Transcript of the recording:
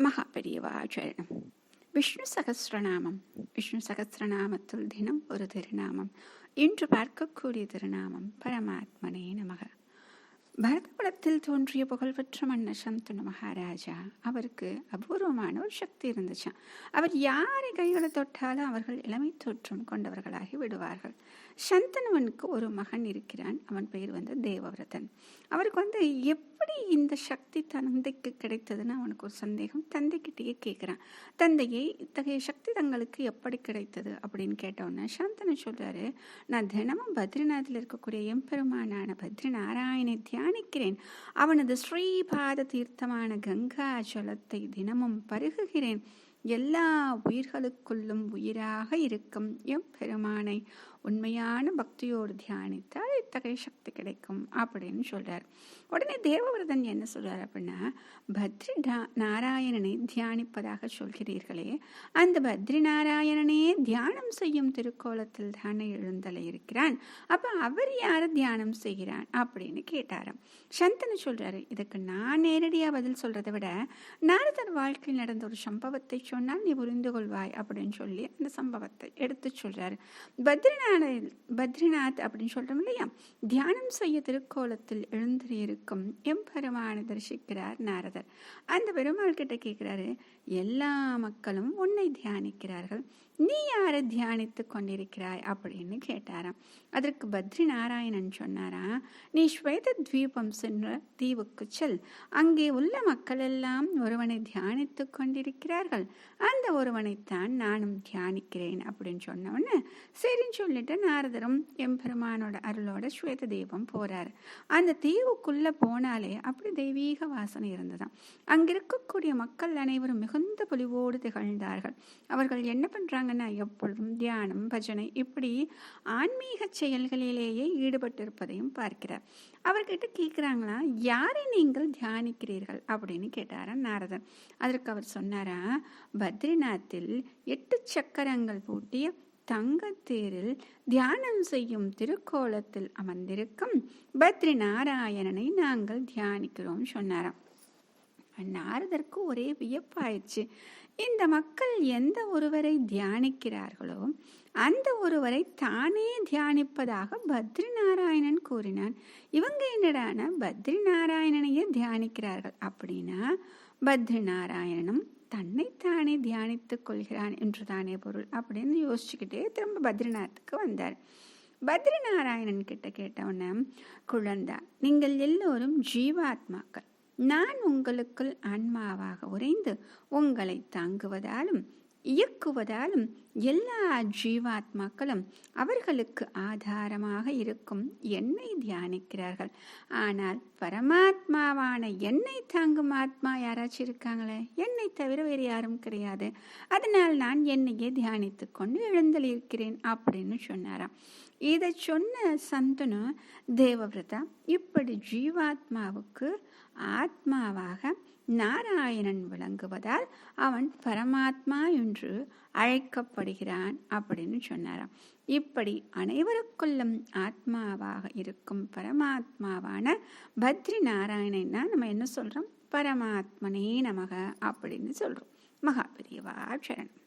மகாபெரியவா விஷ்ணு சகஸ்ரநாமம் விஷ்ணு சகசிரநாமத்துள் தினம் ஒரு திருநாமம் இன்று பார்க்கக்கூடிய திருநாமம் பரமாத்மனே நமக பரதகுலத்தில் தோன்றிய புகழ்பெற்ற மன்னர் சந்தனு மகாராஜா. அவருக்கு அபூர்வமான ஒரு சக்தி இருந்துச்சான் அவர் யாரை கைகளை தொட்டாலும் அவர்கள் இளமை தோற்றம் கொண்டவர்களாகி விடுவார்கள். சந்தனுவனுக்கு ஒரு மகன் இருக்கிறான். அவன் பெயர் வந்து தேவவிரதன். அவருக்கு வந்து எப்படி இந்த சக்தி தந்தைக்கு கிடைத்ததுன்னு அவனுக்கு ஒரு சந்தேகம். தந்தைக்கிட்டேயே கேட்குறான் தந்தையே இத்தகைய சக்தி தங்களுக்கு எப்படி கிடைத்தது அப்படின்னு கேட்டவுடனே சந்தனு சொல்கிறாரு நான் தினமும் பத்ரிநாத்தில் இருக்கக்கூடிய எம்பெருமானான பத்ரி நாராயணை தியானிக்கிறேன். அவனது ஸ்ரீபாத தீர்த்தமான கங்கா ஜலத்தை தினமும் பருகுகிறேன். எல்லா உயிர்களுக்குள்ளும் உயிராக இருக்கும் எம்பெருமானை உண்மையான பக்தியோடு தியானித்தால் இத்தகைய சக்தி கிடைக்கும் அப்படின்னு சொல்றார். உடனே தேவவிரதன் என்ன சொல்றார் அப்படின்னா பத்ரி நாராயணனை தியானிப்பதாக சொல்கிறீர்களே. அந்த பத்ரி நாராயணனே தியானம் செய்யும் திருக்கோலத்தில் தானே எழுந்தலை இருக்கிறான். அப்ப அவர் யார தியானம் செய்கிறான்? அப்படின்னு கேட்டாராம். சந்தனு சொல்றாரு இதுக்கு நான் நேரடியா பதில் சொல்றதை விட நாரதன் வாழ்க்கையில் நடந்த ஒரு சம்பவத்தை சொன்னால் நீ புரிந்து கொள்வாய் அப்படின்னு சொல்லி அந்த சம்பவத்தை எடுத்து சொல்கிறாரு பத்ரிநாத பத்ரிநாத் அப்படின்னு சொல்கிறோம் இல்லையா? தியானம் செய்ய திருக்கோலத்தில் எழுந்திருக்கும் எம்பெருமானை தரிசிக்கிறார் நாரதர். அந்த பெருமாள் கிட்ட கேட்கிறாரு எல்லா மக்களும் உன்னை தியானிக்கிறார்கள். நீ யாரை தியானித்து கொண்டிருக்கிறாய்? அப்படின்னு கேட்டாராம். அதற்கு பத்ரி நாராயணன் சொன்னாரா நீ ஸ்வேத தீபம் சென்ற தீவுக்கு செல். அங்கே உள்ள மக்கள் எல்லாம் ஒருவனை தியானித்து கொண்டிருக்கிறார்கள். அந்த ஒருவனைத்தான் நானும் தியானிக்கிறேன் அப்படின்னு சொன்னவொன்னே சரின்னு சொல்லிட்டு நாரதரும் எம்பெருமானோட அருளோட ஸ்வேத தீபம் போறாரு. அந்த தீவுக்குள்ள போனாலே அப்படி தெய்வீக வாசனை இருந்ததாம். அங்கிருக்கக்கூடிய மக்கள் அனைவரும் மிகுந்த பொலிவோடு திகழ்ந்தார்கள். அவர்கள் என்ன பண்றாங்கன்னா எப்பொழுதும் தியானம் பஜனை இப்படி ஆன்மீக செயல்களிலேயே ஈடுபட்டிருப்பதையும் பார்க்கிறார். அவர்கிட்ட கேட்குறாங்களா யாரை நீங்கள் தியானிக்கிறீர்கள்? அப்படின்னு கேட்டாரா நாரதன் அதற்கு அவர் சொன்னாரா பத்ரிநாத்தில் எட்டு சக்கரங்கள் பூட்டிய தங்கத்தேரில் தியானம் செய்யும் திருக்கோலத்தில் அமர்ந்திருக்கும் பத்ரி நாராயணனை நாங்கள் தியானிக்கிறோம் சொன்னாராம். நாரதற்கு ஒரே வியப்பாயிடுச்சு இந்த மக்கள் எந்த ஒருவரை தியானிக்கிறார்களோ அந்த ஒருவரை தானே தியானிப்பதாக பத்ரி நாராயணன் கூறினான். இவங்க என்னடான பத்ரி நாராயணனையே தியானிக்கிறார்கள். அப்படின்னா பத்ரி நாராயணனும் தன்னைத்தானே தியானித்துக் கொள்கிறான் என்றுதானே பொருள் அப்படின்னு யோசிச்சுக்கிட்டே திரும்ப பத்ரிநாத்துக்கு வந்தார். பத்ரி நாராயணன் கிட்ட கேட்டவன குழந்தா நீங்கள் எல்லோரும் ஜீவாத்மாக்கள். நான் உங்களுக்குள் ஆன்மாவாக உறைந்து உங்களை தாங்குவதாலும் இயக்குவதாலும் எல்லா ஜீவாத்மாக்களும் அவர்களுக்கு ஆதாரமாக இருக்கும் என்னை தியானிக்கிறார்கள். ஆனால் பரமாத்மாவான என்னை தாங்கும் ஆத்மா யாராச்சும் இருக்காங்களே? என்னை தவிர வேறு யாரும் கிடையாது. அதனால் நான் என்னையே தியானித்து கொண்டு எழுந்தளியிருக்கிறேன் அப்படின்னு சொன்னாராம். இதை சொன்ன சந்தனு தேவவிரதா இப்படி ஜீவாத்மாவுக்கு ஆத்மாவாக நாராயணன் விளங்குவதால் அவன் பரமாத்மா என்று அழைக்கப்படுகிறான் அப்படின்னு சொன்னாராம். இப்படி அனைவருக்குள்ளும் ஆத்மாவாக இருக்கும் பரமாத்மாவான பத்ரி நாராயணன் நம்ம என்ன சொல்றோம்? பரமாத்மனே நமக அப்படின்னு சொல்றோம். மகாபெரியவா சரணம்.